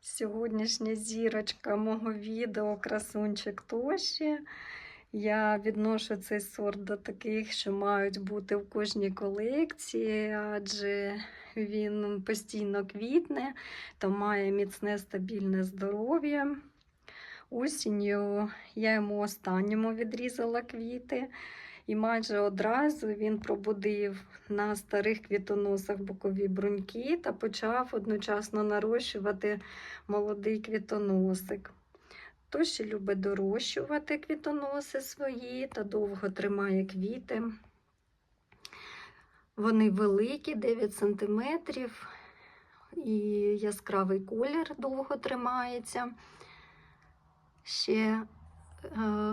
Сьогоднішня зірочка мого відео красунчик Тоші. Я відношу цей сорт до таких, що мають бути в кожній колекції, адже він постійно квітне та має міцне стабільне здоров'я. Осінню я йому останньому відрізала квіти, і майже одразу він пробудив на старих квітоносах бокові бруньки та почав одночасно нарощувати молодий квітоносик. Тоші любить дорощувати квітоноси свої та довго тримає квіти. Вони великі, 9 см, і яскравий колір довго тримається. Ще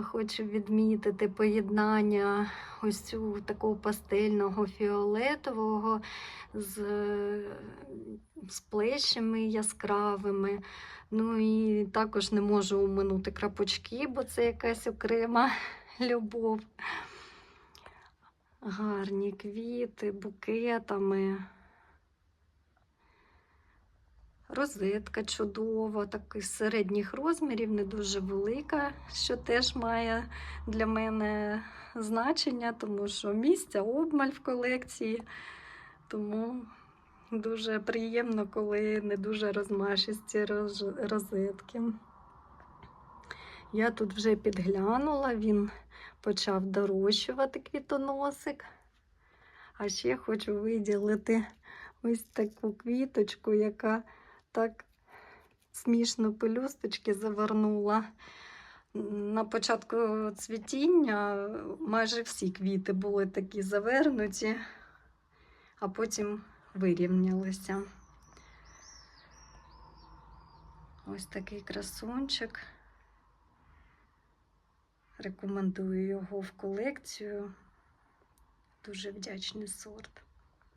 хочу відмітити поєднання ось цього такого пастельного фіолетового з, з плещами яскравими. Ну і також не можу оминути крапочки, бо це якась окрема любов. Гарні квіти, букетами. Розетка чудова, таких середніх розмірів, не дуже велика, що теж має для мене значення, тому що місця обмаль в колекції. Тому дуже приємно, коли не дуже розмашисті розетки. Я тут вже підглянула, він почав дорощувати квітоносик. А ще хочу виділити ось таку квіточку, яка так смішно пелюсточки завернула. На початку цвітіння майже всі квіти були такі завернуті, а потім вирівнялися. Ось такий красунчик. Рекомендую його в колекцію. Дуже вдячний сорт.